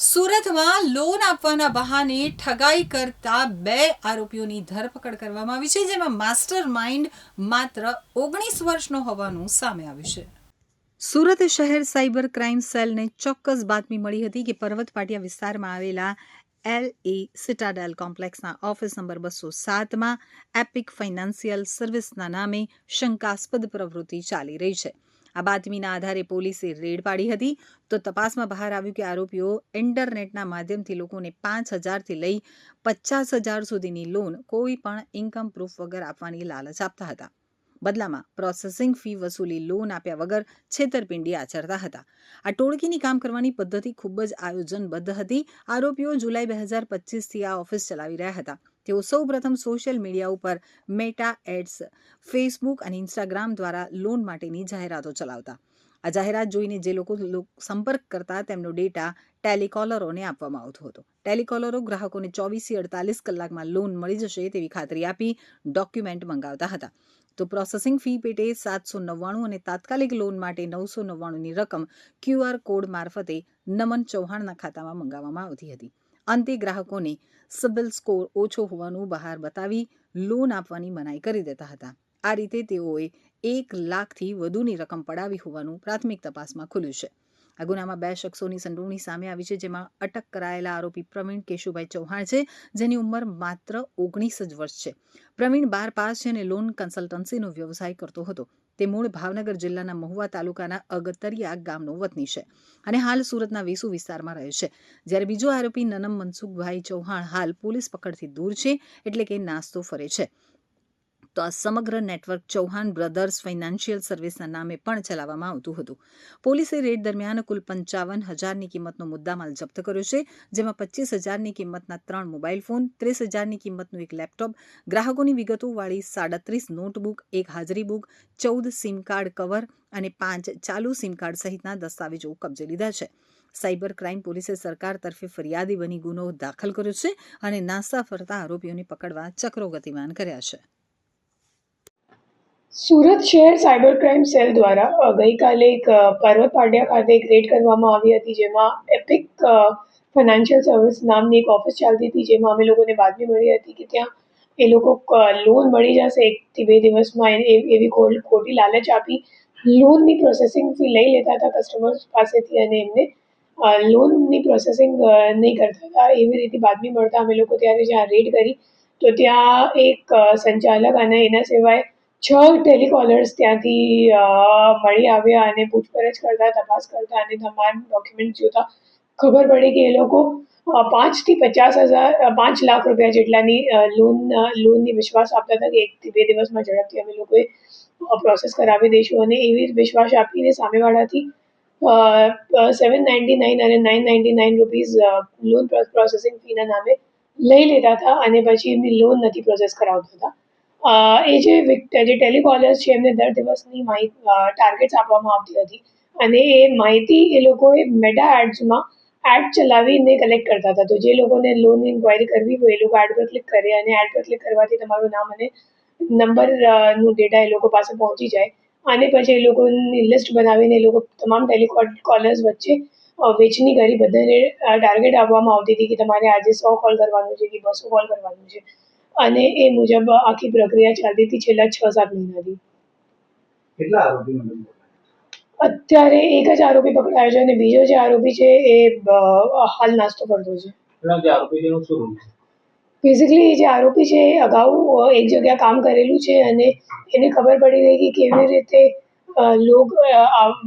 સુરતમાં લોન આપવાના બહાને ઠગાઈ કરતા બે આરોપીઓની ધરપકડ કરવામાં આવી છે, જેમાં માસ્ટર માઇન્ડ માત્ર ઓગણીસ વર્ષનો હોવાનું સામે આવ્યું છે. સુરત શહેર સાયબર ક્રાઇમ સેલને ચોક્કસ બાતમી મળી હતી કે પર્વત પાટિયા વિસ્તારમાં આવેલા એલ એ સિટાડેલ કોમ્પ્લેક્સના ઓફિસ નંબર બસો સાતમાં એપિક ફાઇનાન્શિયલ સર્વિસના નામે શંકાસ્પદ પ્રવૃત્તિ ચાલી રહી છે. આ બાતમીના આધારે પોલીસે રેડ પાડી હતી. તો તપાસમાં બહાર આવ્યું કે આરોપીઓ ઇન્ટરનેટના માધ્યમથી લોકોને પાંચ હજારથી લઈ પચાસ હજાર સુધીની લોન કોઈ પણ ઇન્કમ પ્રૂફ વગર આપવાની લાલચ આપતા હતા. બદલામાં પ્રોસેસિંગ ફી વસૂલી લોન આપ્યા વગર છેતરપિંડી આચરતા હતા. આ ટોળકીની કામ કરવાની પદ્ધતિ ખૂબ જ આયોજનબદ્ધ હતી. આરોપીઓ જુલાઈ બે હજાર પચીસથી આ ઓફિસ ચલાવી રહ્યા હતા. તેઓ સૌ પ્રથમ સોશિયલ મીડિયા ઉપર મેટા એડ્સ ફેસબુક અને ઇન્સ્ટાગ્રામ દ્વારા લોન માટેની જાહેરાતો ચલાવતા. આ જાહેરાત જોઈને જે લોકો સંપર્ક કરતા તેમનો ડેટા ટેલિકોલરોને આપવામાં આવતો હતો. ટેલિકોલરો ગ્રાહકોને ચોવીસથી અડતાલીસ કલાકમાં લોન મળી જશે તેવી ખાતરી આપી ડોક્યુમેન્ટ મંગાવતા હતા. તો પ્રોસેસિંગ ફી પેટે સાતસો નવ્વાણું અને તાત્કાલિક લોન માટે નવસો નવ્વાણુંની રકમ ક્યુઆર કોડ મારફતે નમન ચૌહાણના ખાતામાં મંગાવવામાં આવતી હતી. અંતે ગ્રાહકોને સિબિલ સ્કોર ઓછો હોવાનું બહાર બતાવી લોન આપવાની મનાઈ કરી દેતા હતા. આ રીતે તેઓએ એક લાખથી વધુની રકમ પડાવી હોવાનું પ્રાથમિક તપાસમાં ખુલ્યું છે. આ ગુનામાં બે શખ્સોની સંડોવણી સામે આવી છે, જેમાં અટક કરાયેલા આરોપી પ્રવીણ કેશુભાઈ ચૌહાણ છે, જેની ઉંમર માત્ર ઓગણીસ જ વર્ષ છે. પ્રવીણ બાર પાસ છે અને લોન કન્સલ્ટન્સીનો વ્યવસાય કરતો હતો. તે મૂળ ભાવનગર જિલ્લાના મહુવા તાલુકાના અગતરિયા ગામનો વતની છે અને હાલ સુરતના વેસુ વિસ્તારમાં રહે છે. જ્યારે બીજો આરોપી નનમ મનસુખભાઈ ચૌહાણ હાલ પોલીસ પકડથી દૂર છે એટલે કે નાસ્તો ફરે છે. તો આ સમગ્ર નેટવર્ક ચૌહાણ બ્રધર્સ ફાઇનાન્શિયલ સર્વિસના નામે પણ ચલાવવામાં આવતું હતું. પોલીસે રેડ દરમિયાન કુલ પંચાવન હજારની કિંમતનો મુદ્દામાલ જપ્ત કર્યો છે, જેમાં પચીસ હજારની કિંમતના ત્રણ મોબાઈલ ફોન, ત્રીસ હજારની કિંમતનું એક લેપટોપ, ગ્રાહકોની વિગતોવાળી સાડત્રીસ નોટબુક, એક હાજરી બુક, ચૌદ સિમ કાર્ડ કવર અને પાંચ ચાલુ સિમ કાર્ડ સહિતના દસ્તાવેજો કબજે લીધા છે. સાયબર ક્રાઇમ પોલીસે સરકાર તરફે ફરિયાદી બની ગુનો દાખલ કર્યો છે અને નાસ્તા ફરતા આરોપીઓને પકડવા ચક્રો ગતિમાન કર્યા છે. સુરત શહેર સાયબર ક્રાઇમ સેલ દ્વારા ગઈકાલે એક પર્વત પાટિયા ખાતે એક રેડ કરવામાં આવી હતી, જેમાં એપિક ફાઇનાન્શિયલ સર્વિસ નામની એક ઓફિસ ચાલતી હતી, જેમાં અમે લોકોને બાતમી મળી હતી કે ત્યાં એ લોકો લોન મળી જશે એકથી બે દિવસમાં એવી ખોટી લાલચ આપી, લોનની પ્રોસેસિંગ ફી લઈ લેતા હતા કસ્ટમર્સ પાસેથી અને એમને લોનની પ્રોસેસિંગ નહીં કરતા હતા, એવી રીતે બાતમી મળતા અમે લોકો ત્યારે જ્યાં રેડ કરી, તો ત્યાં એક સંચાલક અને એના સિવાય છ ટેલિકોલર્સ ત્યાંથી મળી આવ્યા અને પૂછપરછ કરતા, તપાસ કરતા અને તમામ ડોક્યુમેન્ટ જોતા. ખબર પડી કે એ લોકો પાંચથી પચાસ હજાર પાંચ લાખ રૂપિયા જેટલાની લોન લોનની વિશ્વાસ આપતા હતા કે એકથી બે દિવસમાં ઝડપથી અમે લોકોએ પ્રોસેસ કરાવી દઈશું અને એવી વિશ્વાસ આપીને સામેવાળાથી સેવન નાઇન્ટી નાઇન અને nine ninety nine rupees loan processing ફીના નામે લઈ લેતા હતા અને પછી એમની લોન નથી પ્રોસેસ કરાવતા હતા. એ જે જે ટેલિકોલર્સ છે, એમને દર દિવસની માહિતી ટાર્ગેટ્સ આપવામાં આવતી હતી. અને એ માહિતી એ લોકોએ મેટા એડ્સમાં એડ ચલાવીને કલેક્ટ કરતા હતા. તો જે લોકોને લોન ઇન્ક્વાયરી કરવી હોય, એ લોકો એડ પર ક્લિક કરે અને એડ પર ક્લિક કરવાથી તમારું નામ અને નંબરનું ડેટા એ લોકો પાસે પહોંચી જાય. અને પછી એ લોકોની લિસ્ટ બનાવીને એ લોકો તમામ ટેલિકોલર્સ વચ્ચે વેચની કરી. બધાને ટાર્ગેટ આપવામાં આવતી હતી કે તમારે આજે સો કોલ કરવાનું છે કે બસો કોલ કરવાનું છે. અને એ મુજબ આખી પ્રક્રિયા ચાલતી હતી છેલ્લા છ સાત મહિનાથી. કેટલા આરોપી અત્યારે એક જ આરોપી પકડાયો છે અને બીજો જે આરોપી છે એ હાલ નાસ્તો કરતો છે. બેઝિકલી જે આરોપી છે અગાઉ એક જગ્યા કામ કરેલું છે અને એને ખબર પડી ગઈ કે કેવી રીતે લોક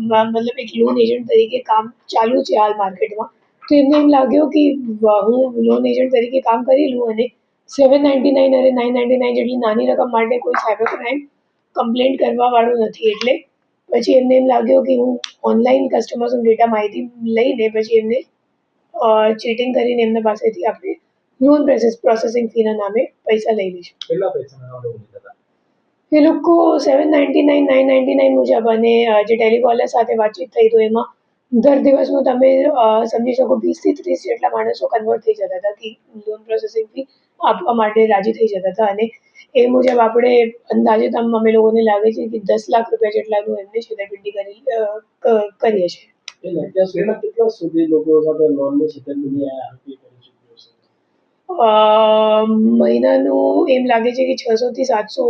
મતલબ એક લોન એજન્ટ તરીકે કામ ચાલુ છે હાલ માર્કેટમાં તો એમને એમ લાગ્યું કે હું લોન એજન્ટ તરીકે કામ કરી લઉં અને સેવન નાઇન્ટી નાઇન અને નાઇન નાઇન્ટી નાઇન જેટલી નાની રકમ માટે કોઈ સાયબર ક્રાઇમ કમ્પ્લેન્ટ કરવાવાળું નથી. એટલે પછી એમને એમ લાગ્યું કે હું ઓનલાઈન કસ્ટમર્સનો ડેટા માહિતી લઈને પછી એમને ચીટિંગ કરીને એમના પાસેથી આપણે લોન પ્રોસેસ પ્રોસેસિંગ ફીના નામે પૈસા લઈ લઈશું. કેટલા પૈસા એ લોકો seven ninety nine nine ninety nine મુજબ અને જે ટેલિકોલર સાથે વાતચીત થઈ તો એમાં દર દિવસનું તમે સમજી શકો વીસથી ત્રીસ જેટલા માણસો કન્વર્ટ થઈ જતા હતા કે લોન પ્રોસેસિંગ ફી આપવા માટે રાજી થઈ જતા હતા. અને એ મુજબ આપણે અંદાજે તમ અમે લોકોને લાગે છે કે દસ લાખ રૂપિયા જેટલાનું એમને છેતરપિંડી કરી કરીએ છીએ. કેટલા સુધી લોકો સાથે લોનની છેતરપિંડી મહિનાનું એમ લાગે છે કે છસો થી સાતસો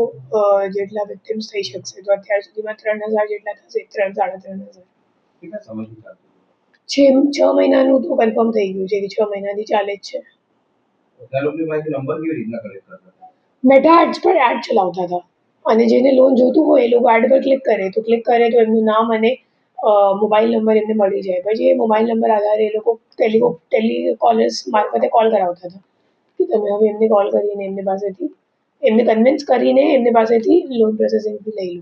જેટલા વિક્ટિમ્સ થઈ શકશે. તો અત્યાર સુધીમાં ત્રણ હજાર જેટલા થશે ત્રણ સાડા ત્રણ હજાર. કેટલા સમયથી ચાલતું છ છ મહિનાનું તો કન્ફર્મ થઈ ગયું છે કે છ મહિનાથી ચાલે જ છે. ત્યાં લોકોની પાસેથી નંબર કેવી રીતના કલેક્ટ કરતા હતા? મેટા એડ્સ પર એડ ચલાવતા હતા. અને જેને લોન જોતું હોય એ લોકો એડ પર ક્લિક કરે. તો ક્લિક કરે તો એમનું નામ અને મોબાઈલ નંબર એમને મળી જાય. પછી એ મોબાઈલ નંબર આધારે એ લોકો ટેલિકો ટેલિકોલર્સ મારફતે કોલ કરાવતા હતા. કે તમે હવે એમને કોલ કરીને એમની પાસેથી એમને કન્વિન્સ કરીને એમની પાસેથી લોન પ્રોસેસિંગ લઈ લો.